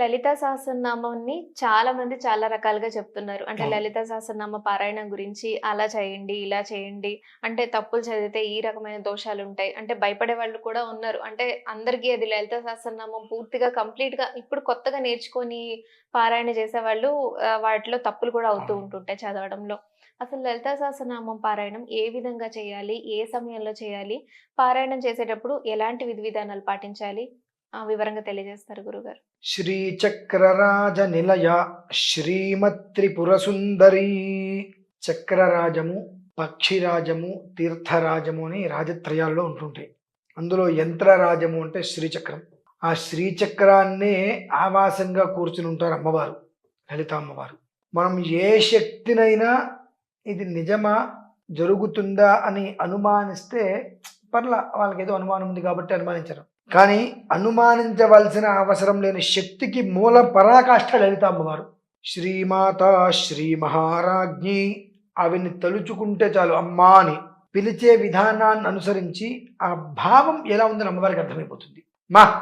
లలిత సహస్రనామాన్ని చాలా మంది చాలా రకాలుగా చెప్తున్నారు. అంటే. లలిత సహస్రనామ పారాయణం గురించి అలా చేయండి ఇలా చేయండి. అంటే తప్పులు చదివితే ఈ రకమైన దోషాలు ఉంటాయి. అంటే భయపడే వాళ్ళు కూడా ఉన్నారు. అంటే అందరికీ అది లలిత సహస్రనామం పూర్తిగా కంప్లీట్గా ఇప్పుడు కొత్తగా నేర్చుకొని పారాయణ చేసే వాళ్ళు వాటిలో తప్పులు కూడా అవుతూ. ఉంటుంటాయి చదవడంలో. అసలు లలిత సహస్రనామం పారాయణం ఏ విధంగా చేయాలి? ఏ సమయంలో చేయాలి? పారాయణం చేసేటప్పుడు ఎలాంటి విధి విధానాలు పాటించాలి? వివరంగా తెలియజేస్తారు గురుగారు. శ్రీచక్రరాజ నిలయ శ్రీమత్రిపుర సుందరి చక్రరాజము పక్షిరాజము తీర్థరాజము అని రాజత్రయాల్లో ఉంటుంటాయి. అందులో యంత్రరాజము అంటే శ్రీచక్రం. ఆ శ్రీచక్రాన్నే ఆవాసంగా కూర్చుని ఉంటారు అమ్మవారు లలిత అమ్మవారు. మనం ఏ శక్తినైనా ఇది నిజమా జరుగుతుందా అని అనుమానిస్తే పర్లా వాళ్ళకి ఏదో అనుమానం ఉంది కాబట్టి అనుమానించరు. కానీ అనుమానించవలసిన అవసరం లేని శక్తికి మూల పరాకాష్ఠ లలిత అమ్మవారు. శ్రీమాత శ్రీ మహారాజ్ఞి ఆవిని తలుచుకుంటే చాలు అమ్మా అని పిలిచే విధానాన్ని అనుసరించి ఆ భావం ఎలా ఉందని అమ్మవారికి అర్థమైపోతుంది. మా